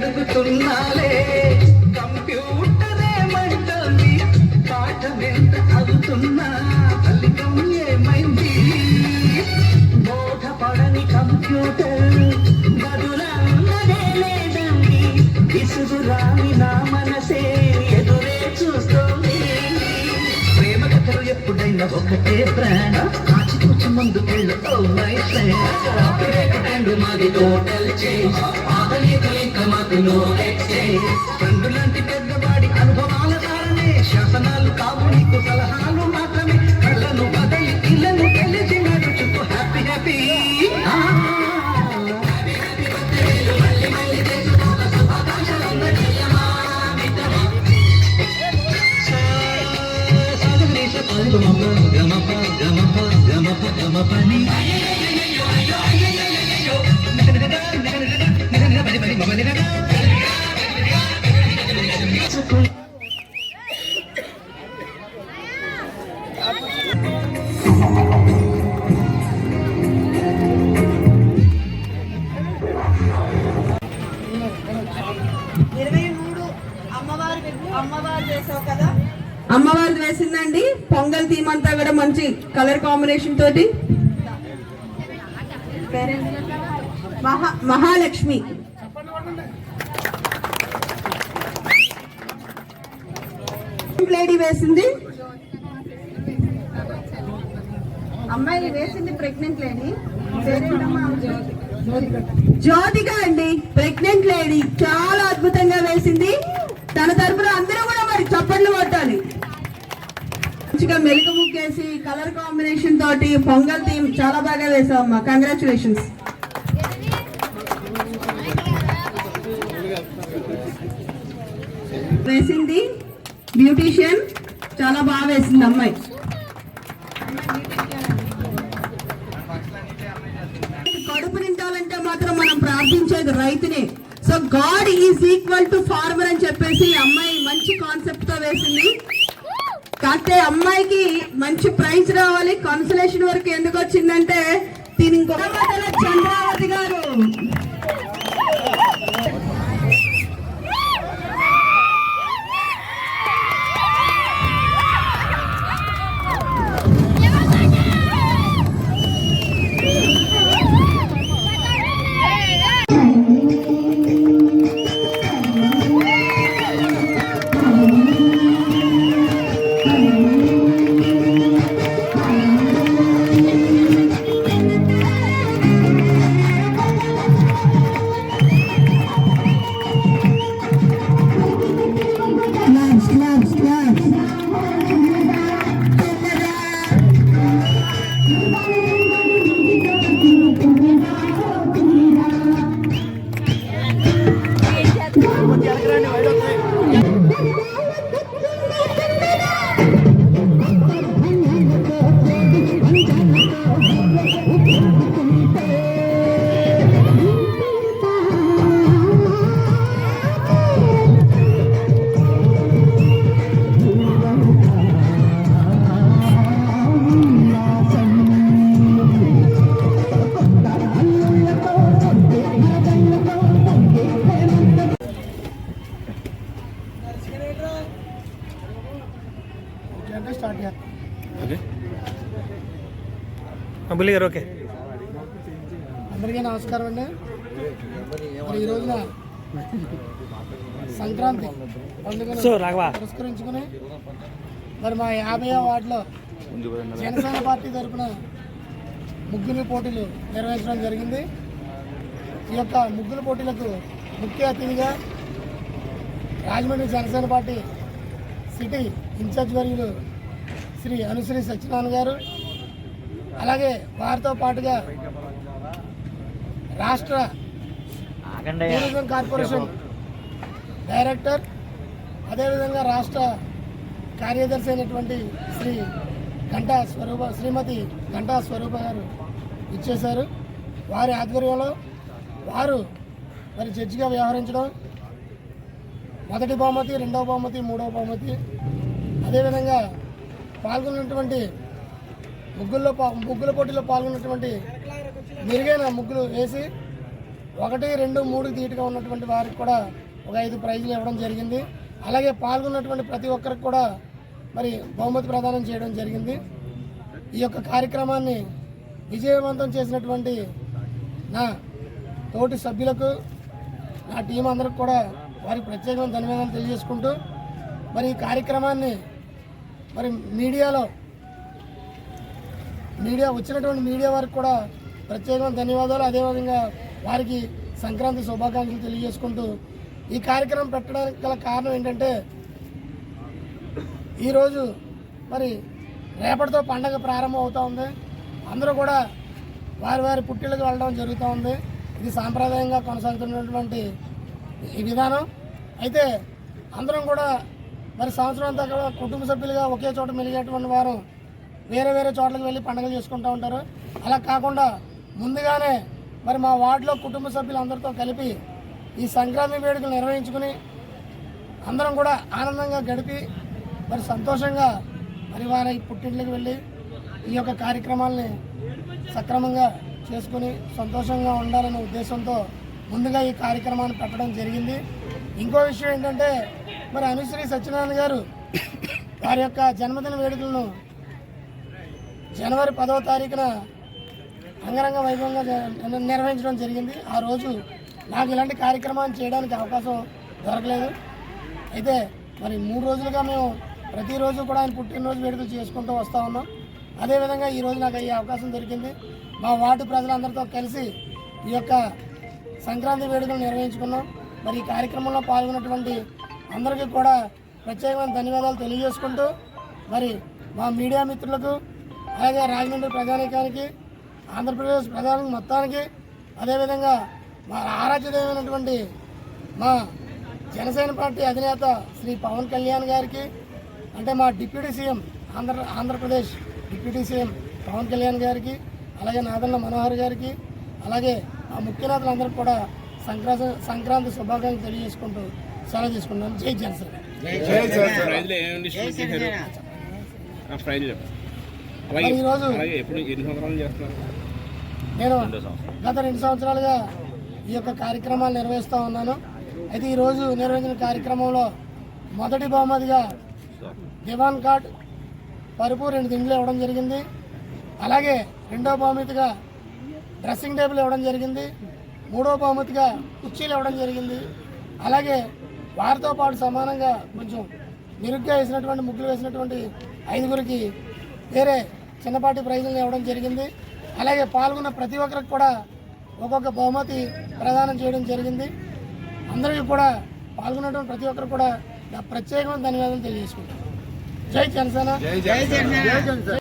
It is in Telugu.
చెబుతున్నాలే కంప్యూటరే పాఠం ఎంత అవుతున్నా ఫలితం ఏమైంది? బోధపడని కంప్యూటర్ బదులన్నదే లేదండి. విసుగురాని నా మనసే ఎదురే చూస్తోంది. ప్రేమ కథలు ఎప్పుడైనా ఒకటే ప్రాణం. ఆచితూచి ముందుకెళ్ళు ఓ ఫ్రెండ్ మాది టోటల్ చేంజ్ ఆగలేదు ఇంకా మాకు నో ఎక్స్చేంజ్ ఫ్రెండ్ లాంటి పెద్దవాడి అనుభవాల కారణే శాసనాలు కావు నీకు సలహాలు మాత్రమే. కళ్ళను బదలి ఇళ్ళను తెలిసి నడుచుకో. Happy happy Thank you. ఇరవై మూడు అమ్మవారి అమ్మవారు చేసావు కదా? అమ్మవారిది వేసిందండి. పొంగల్ థీమ్ అంతా కూడా మంచి కలర్ కాంబినేషన్ తోటి. మహా మహాలక్ష్మి. లేడీ వేసింది. అమ్మాయి వేసింది ప్రెగ్నెంట్ లేని పేరేంటమ్మా జ్యోతిక అండి. ప్రెగ్నెంట్ లేడీ చాలా అద్భుతంగా వేసింది. తన తరపున అందరూ కూడా మరి చప్పట్లు కొట్టాలి. మంచిగా మెలుగు ముగ్గేసి కలర్ కాంబినేషన్ తోటి పొంగల్ థీమ్ చాలా బాగా వేసావమ్మా. కంగ్రాచులేషన్స్ వేసింది బ్యూటీషియన్. చాలా బాగా వేసింది అమ్మాయి. కడుపు నిండాలంటే మాత్రం మనం ప్రార్థించేది రైతునే. So God is equal to farmer అని చెప్పేసి అమ్మాయి మంచి కాన్సెప్ట్తో వేసింది. కాకపోతే అమ్మాయికి మంచి ప్రైజ్ రావాలి. కన్సలేషన్ వరకు ఎందుకు వచ్చిందంటే దీని ఇంకొక చంద్రావతి గారు బుల్లి గారు ఓకే. అందరికీ నమస్కారం అండి. మరి ఈ రోజున సంక్రాంతి పండుగను పురస్కరించుకుని మరి మా యాభై వార్డులో జనసేన పార్టీ తరఫున ముగ్గులు పోటీలు నిర్వహించడం జరిగింది. ఈ యొక్క ముగ్గుల పోటీలకు ముఖ్య అతిథిగా Rajahmundry Janasena party city in-charge వర్యులు శ్రీ అనుశ్రీ సత్యనారాయణ గారు అలాగే వారితో పాటుగా రాష్ట్ర టూరిజం కార్పొరేషన్ డైరెక్టర్ అదేవిధంగా రాష్ట్ర కార్యదర్శి అయినటువంటి శ్రీ గంటా స్వరూప శ్రీమతి గంటా స్వరూప గారు ఇచ్చేశారు. వారి ఆధ్వర్యంలో వారు మరి జడ్జిగా వ్యవహరించడం మొదటి బహుమతి రెండవ బహుమతి మూడవ బహుమతి అదేవిధంగా పాల్గొన్నటువంటి ముగ్గుల్లో ముగ్గుల పోటీలో పాల్గొన్నటువంటి మెరుగైన ముగ్గులు వేసి ఒకటి రెండు మూడు తీటుగా ఉన్నటువంటి వారికి కూడా ఒక ఐదు ప్రైజులు ఇవ్వడం జరిగింది. అలాగే పాల్గొన్నటువంటి ప్రతి ఒక్కరికి కూడా మరి బహుమతి ప్రదానం చేయడం జరిగింది. ఈ యొక్క కార్యక్రమాన్ని విజయవంతం చేసినటువంటి నా తోటి సభ్యులకు నా టీం అందరికి కూడా వారికి ప్రత్యేకమైన ధన్యవాదాలు తెలియజేసుకుంటూ మరి ఈ కార్యక్రమాన్ని మరి మీడియాలో మీడియా వచ్చినటువంటి మీడియా వారికి కూడా ప్రత్యేకమైన ధన్యవాదాలు. అదేవిధంగా వారికి సంక్రాంతి శుభాకాంక్షలు తెలియజేసుకుంటూ ఈ కార్యక్రమం పెట్టడానికి గల కారణం ఏంటంటే ఈరోజు మరి రేపటితో పండగ ప్రారంభం అవుతూ ఉంది. అందరూ కూడా వారి వారి పుట్టిళ్ళకి వెళ్ళడం జరుగుతూ ఉంది. ఇది సాంప్రదాయంగా కొనసాగుతున్నటువంటి ఈ విధానం. అయితే అందరం కూడా మరి సంవత్సరం అంతా కూడా కుటుంబ సభ్యులుగా ఒకే చోట మెలిగేటువంటి వారం వేరే వేరే చోట్లకి వెళ్ళి పండుగలు చేసుకుంటూ ఉంటారు. అలా కాకుండా ముందుగానే మరి మా వార్డులో కుటుంబ సభ్యులందరితో కలిపి ఈ సంక్రాంతి వేడుకలు నిర్వహించుకుని అందరం కూడా ఆనందంగా గడిపి మరి సంతోషంగా మరి వారి పుట్టింట్లకు వెళ్ళి ఈ యొక్క కార్యక్రమాల్ని సక్రమంగా చేసుకుని సంతోషంగా ఉండాలనే ఉద్దేశంతో ముందుగా ఈ కార్యక్రమాన్ని పెట్టడం జరిగింది. ఇంకో విషయం ఏంటంటే మరి అనుశ్రీ సత్యనారాయణ గారు వారి యొక్క జన్మదిన వేడుకలను జనవరి పదవ తారీఖున అంగరంగ వైభవంగా నిర్వహించడం జరిగింది. ఆ రోజు నాకు ఇలాంటి కార్యక్రమాన్ని చేయడానికి అవకాశం దొరకలేదు. అయితే మరి మూడు రోజులుగా మేము ప్రతిరోజు కూడా ఆయన పుట్టినరోజు వేడుకలు చేసుకుంటూ వస్తూ ఉన్నాం. అదేవిధంగా ఈరోజు నాకు అయ్యే అవకాశం దొరికింది. మా వార్డు ప్రజలందరితో కలిసి ఈ యొక్క సంక్రాంతి వేడుకలు నిర్వహించుకున్నాం. మరి ఈ కార్యక్రమంలో పాల్గొన్నటువంటి అందరికీ కూడా ప్రత్యేకమైన ధన్యవాదాలు తెలియజేసుకుంటూ మరి మా మీడియా మిత్రులకు అలాగే రాజమండ్రి ప్రజానీకానికి ఆంధ్రప్రదేశ్ ప్రజానికి మొత్తానికి అదేవిధంగా మా ఆరాధ్యమైనటువంటి మా జనసేన పార్టీ అధినేత శ్రీ పవన్ కళ్యాణ్ గారికి అంటే మా deputy CM Andhra Andhra Pradesh deputy CM Pawan Kalyan గారికి అలాగే నాదన్న మనోహర్ గారికి అలాగే ఆ ముఖ్య నేతలందరికీ కూడా సంక్రాంతి సంక్రాంతి శుభాకాంక్షలు తెలియజేసుకుంటూ సెలవు తీసుకుంటాను జై జనసేన. ఈరోజు నేను గత రెండు సంవత్సరాలుగా ఈ యొక్క కార్యక్రమాలు నిర్వహిస్తూ ఉన్నాను. అయితే ఈరోజు నిర్వహించిన కార్యక్రమంలో మొదటి బహుమతిగా దివాన్ కార్డ్ పరుపు రెండు దిండ్లు ఇవ్వడం జరిగింది. అలాగే రెండో బహుమతిగా డ్రెస్సింగ్ టేబుల్ ఇవ్వడం జరిగింది. మూడో బహుమతిగా కుర్చీలు ఇవ్వడం జరిగింది. అలాగే వారితో పాటు సమానంగా కొంచెం మెరుగ్గా వేసినటువంటి ముగ్గులు వేసినటువంటి ఐదుగురికి వేరే చిన్నపాటి ప్రైజులు ఇవ్వడం జరిగింది. అలాగే పాల్గొన్న ప్రతి ఒక్కరికి కూడా ఒక్కొక్క బహుమతి ప్రదానం చేయడం జరిగింది. అందరికీ కూడా పాల్గొన్నటువంటి ప్రతి ఒక్కరు కూడా ప్రత్యేకమైన ధన్యవాదాలు తెలియజేసుకుంటాను జై జనసేన. జై జనసేన.